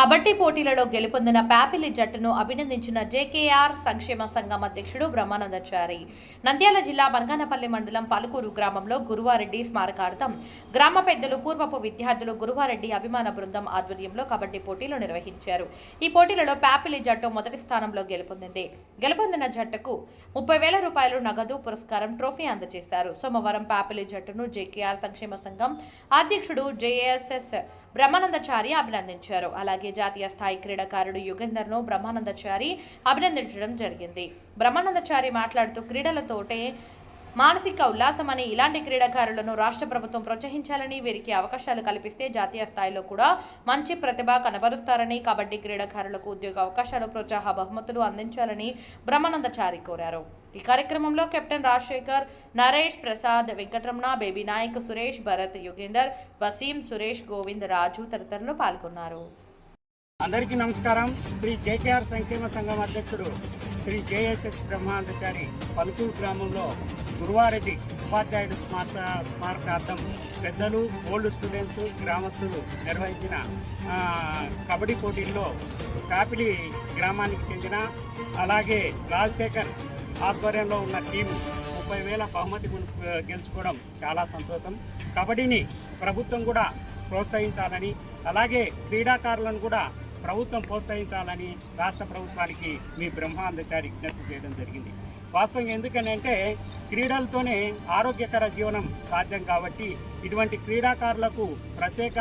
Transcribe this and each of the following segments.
కబడ్డీ పోటీలలో గెలుపొందిన ప్యాపిలి జట్టును అభినందించిన జేకేఆర్ సంక్షేమ సంఘం అధ్యక్షుడు బ్రహ్మానందచారి. నంద్యాల జిల్లా బంగానపల్లి మండలం పలుకూరు గ్రామంలో గురువారెడ్డి స్మారకార్థం. గ్రామ పెద్దలు పూర్వపు విద్యార్థులు గురువారెడ్డి అభిమాన బృందం ఆధ్వర్యంలో కబడ్డీ పోటీలు నిర్వహించారు. ఈ పోటీలలో ప్యాపిలి జట్టు మొదటి స్థానంలో గెలుపొందింది. గెలుపొందిన జట్టుకు ముప్పై వేల రూపాయలు నగదు పురస్కారం ట్రోఫీ అందజేశారు. సోమవారం ప్యాపిలి జట్టును జేకేఆర్ సంక్షేమ సంఘం అధ్యక్షుడు జేఎస్ఎస్ బ్రహ్మానందచారి అభినందించారు. అలాగే జాతీయ స్థాయి క్రీడాకారుడు యుగేందర్ను బ్రహ్మానందచారి అభినందించడం జరిగింది. బ్రహ్మానందచారి మాట్లాడుతూ క్రీడలతోటే మానసిక ఉల్లాసమని ఇలాంటి క్రీడాకారులను రాష్ట్ర ప్రభుత్వం ప్రోత్సహించాలని వీరికి అవకాశాలు కల్పిస్తే జాతీయ స్థాయిలో కూడా మంచి ప్రతిభ కనబరుస్తారని కబడ్డీ క్రీడాకారులకు ఉద్యోగ అవకాశాలు ప్రోత్సాహ బహుమతులు అందించాలని బ్రహ్మానందచారి కోరారు. ఈ కార్యక్రమంలో కెప్టెన్ రాజశేఖర్ నరేష్ ప్రసాద్ వెంకటరమణ బేబీ నాయక్ సురేష్ భరత్ యుగేందర్ వసీం సురేష్ గోవింద్ రాజు తదితరులు పాల్గొన్నారు. అందరికీ నమస్కారం. శ్రీ జేకేఆర్ సంక్షేమ సంఘం అధ్యక్షుడు శ్రీ జేఎస్ఎస్ బ్రహ్మాండచారి పలుకూరు గ్రామంలో గురువారెడ్డి ఉపాధ్యాయుడు స్మారక స్మారకార్థం పెద్దలు ఓల్డ్ స్టూడెంట్స్ గ్రామస్తులు నిర్వహించిన కబడ్డీ పోటీల్లో కాపిలి గ్రామానికి చెందిన అలాగే రాజశేఖర్ ఆధ్వర్యంలో ఉన్న టీం ముప్పై వేల బహుమతి గెలుచుకోవడం చాలా సంతోషం. కబడ్డీని ప్రభుత్వం కూడా ప్రోత్సహించాలని అలాగే క్రీడాకారులను కూడా ప్రభుత్వం ప్రోత్సహించాలని రాష్ట్ర ప్రభుత్వానికి మీ బ్రహ్మాందచారి విజ్ఞప్తి చేయడం జరిగింది. వాస్తవం ఎందుకనంటే క్రీడలతోనే ఆరోగ్యకర జీవనం సాధ్యం కాబట్టి ఇటువంటి క్రీడాకారులకు ప్రత్యేక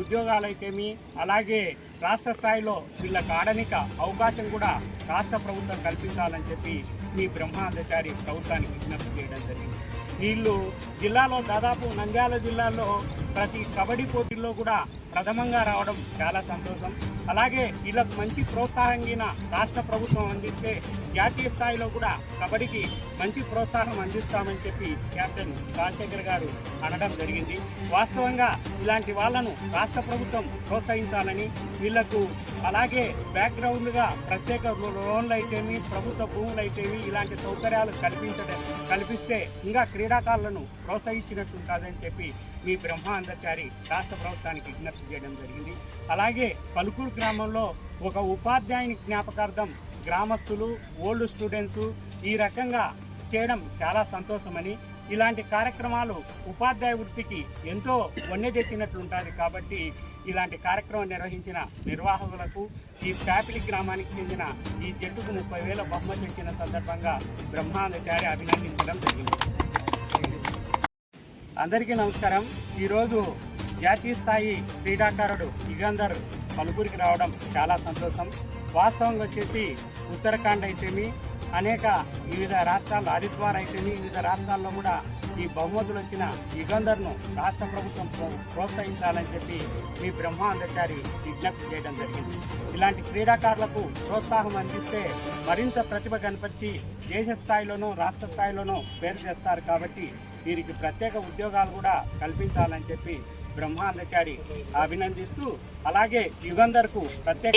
ఉద్యోగాలైతేమి అలాగే రాష్ట్ర స్థాయిలో వీళ్ళకు ఆడనిక అవకాశం కూడా రాష్ట్ర ప్రభుత్వం కల్పించాలని చెప్పి మీ బ్రహ్మాందచారి ప్రభుత్వానికి విజ్ఞప్తి చేయడం జరిగింది. వీళ్ళు జిల్లాలో దాదాపు నంద్యాల జిల్లాలో ప్రతి కబడ్డీ పోటీల్లో కూడా ప్రథమంగా రావడం చాలా సంతోషం. అలాగే వీళ్ళకు మంచి ప్రోత్సాహంగిన రాష్ట్ర ప్రభుత్వం అందిస్తే జాతీయ స్థాయిలో కూడా కబడ్డీకి మంచి ప్రోత్సాహం అందిస్తామని చెప్పి కెప్టెన్ రాజశేఖర్ గారు అనడం జరిగింది. వాస్తవంగా ఇలాంటి వాళ్ళను రాష్ట్ర ప్రభుత్వం ప్రోత్సహించాలని వీళ్ళకు అలాగే బ్యాక్గ్రౌండ్గా ప్రత్యేక లోన్లు అయితేమి ప్రభుత్వ భూములు అయితేమి ఇలాంటి సౌకర్యాలు కల్పించడం కల్పిస్తే ఇంకా క్రీడాకారులను ప్రోత్సహించినట్టు కాదని చెప్పి మీ బ్రహ్మాందచారి రాష్ట్ర ప్రభుత్వానికి విజ్ఞప్తి చేయడం జరిగింది. అలాగే పలుకూరు గ్రామంలో ఒక ఉపాధ్యాయుని జ్ఞాపకార్థం గ్రామస్తులు ఓల్డ్ స్టూడెంట్స్ ఈ రకంగా చేయడం చాలా సంతోషమని ఇలాంటి కార్యక్రమాలు ఉపాధ్యాయ వృత్తికి ఎంతో వన్నె తెచ్చినట్లుంటుంది కాబట్టి ఇలాంటి కార్యక్రమం నిర్వహించిన నిర్వాహకులకు ఈ ప్యాపిలి గ్రామానికి చెందిన ఈ జట్టుకు ముప్పై వేల బహుమతి ఇచ్చిన సందర్భంగా బ్రహ్మాందచారి అభినందించడం జరిగింది. అందరికీ నమస్కారం. ఈరోజు జాతీయ స్థాయి క్రీడాకారుడు యుగంధర్ పలుపురికి రావడం చాలా సంతోషం. వాస్తవంగా వచ్చేసి ఉత్తరాఖండ్ అయితేమి అనేక వివిధ రాష్ట్రాల్లో హరిద్వార్ అయితేమి వివిధ రాష్ట్రాల్లో కూడా ఈ బహుమతులు వచ్చిన యుగంధర్ను రాష్ట్ర ప్రభుత్వం ప్రో- ప్రోత్సహించాలని చెప్పి మీ బ్రహ్మాందచారి విజ్ఞప్తి చేయడం జరిగింది. ఇలాంటి క్రీడాకారులకు ప్రోత్సాహం అందిస్తే మరింత ప్రతిభ కనపరిచి దేశ స్థాయిలోనూ రాష్ట్ర స్థాయిలోనూ పేరు చేస్తారు కాబట్టి వీరికి ప్రత్యేక ఉద్యోగాలు కూడా కల్పించాలని చెప్పి బ్రహ్మాందచారి అభినందిస్తూ అలాగే యుగంధర్కు ప్రత్యేక